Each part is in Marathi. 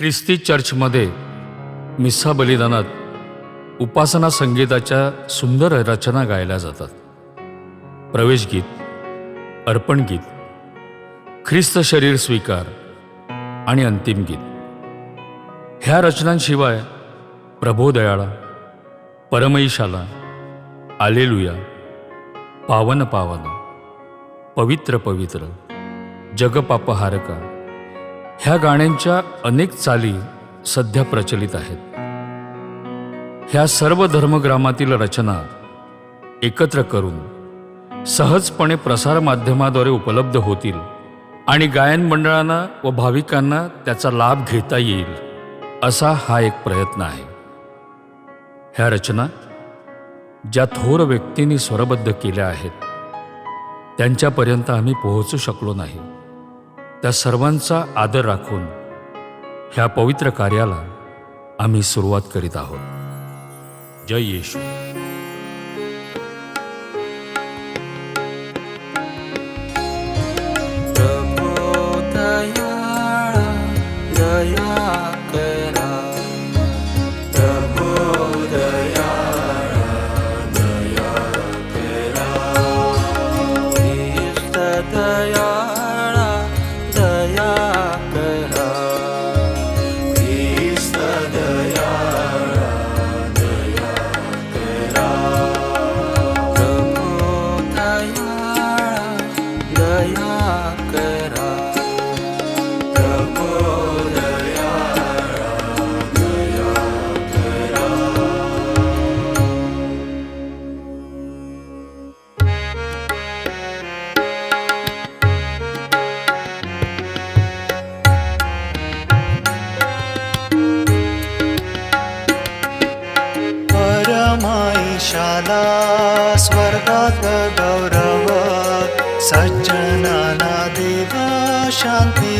ख्रिस्ती चर्चमध्ये मिस्सा बलिदानात उपासना संगीताच्या सुंदर रचना गायल्या जातात. प्रवेशगीत अर्पण गीत ख्रिस्त शरीर स्वीकार आणि अंतिम गीत. ह्या रचनांशिवाय प्रभोदयाळा परमईशाला आलेलुया पावन पावन पवित्र पवित्र जगपापहारका ह्या गाण्यांच्या अनेक चाली सध्या प्रचलित आहेत. ह्या सर्व धर्मग्रामातील रचना एकत्र करून सहजपणे प्रसारमाध्यमाद्वारे उपलब्ध होतील आणि गायन मंडळांना व भाविकांना त्याचा लाभ घेता येईल असा हा एक प्रयत्न आहे. ह्या रचना ज्या थोर व्यक्तींनी स्वरबद्ध केल्या आहेत त्यांच्यापर्यंत आम्ही पोहोचू शकलो नाही. त्या सर्वांचा आदर राखून ह्या पवित्र कार्याला आम्ही सुरुवात करीत आहोत. जय येशू. शाला स्वर्गात् गौरव सज्जनादेवा शान्ति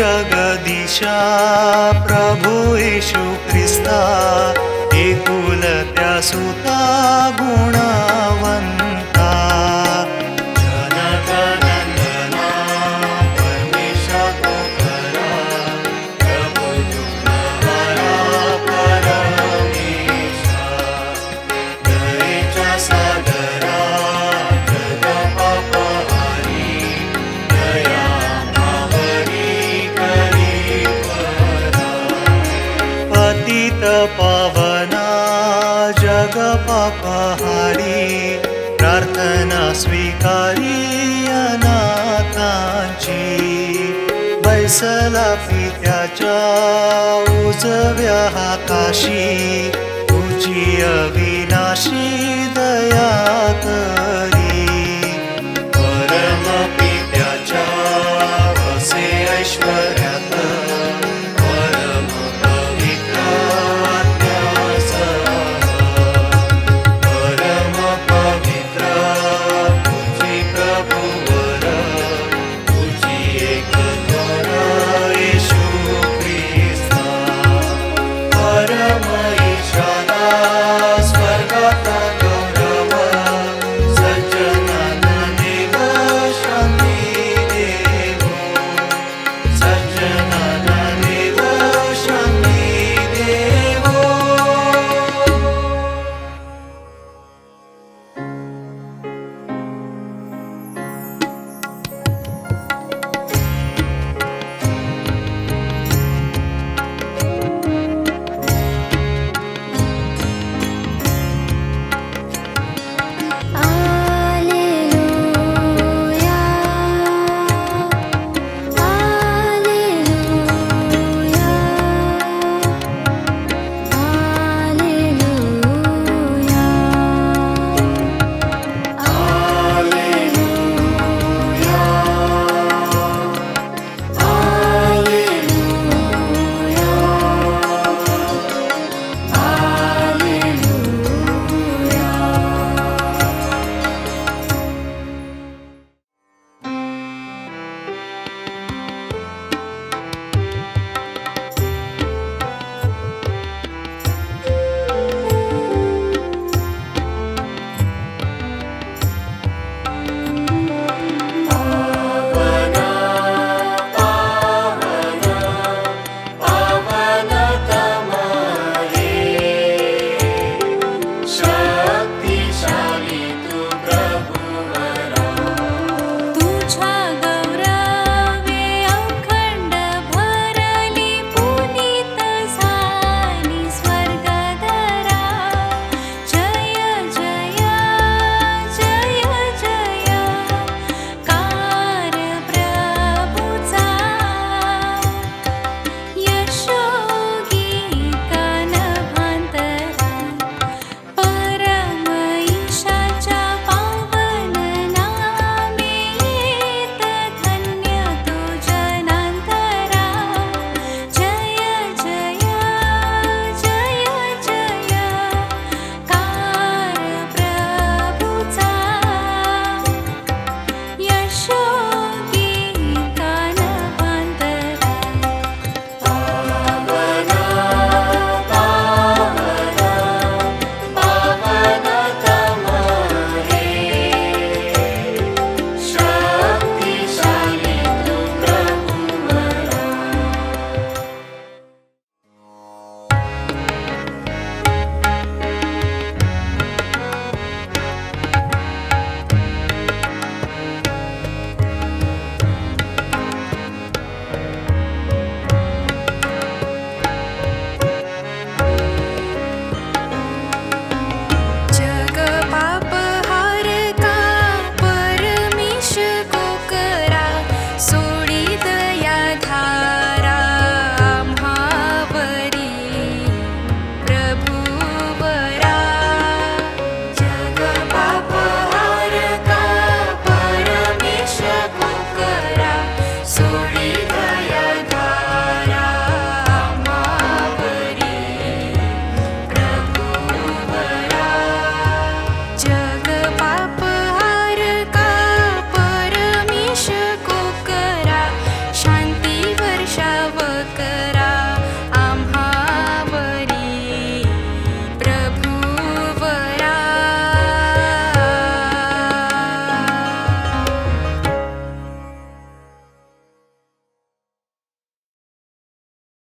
जगदिशा प्रभुयेषु क्रिस्ता जग पापहारी प्रार्थना स्वीकारी अनाथांची बैसला पित्याच्या उजव्या हाताशी तुझी अविनाशी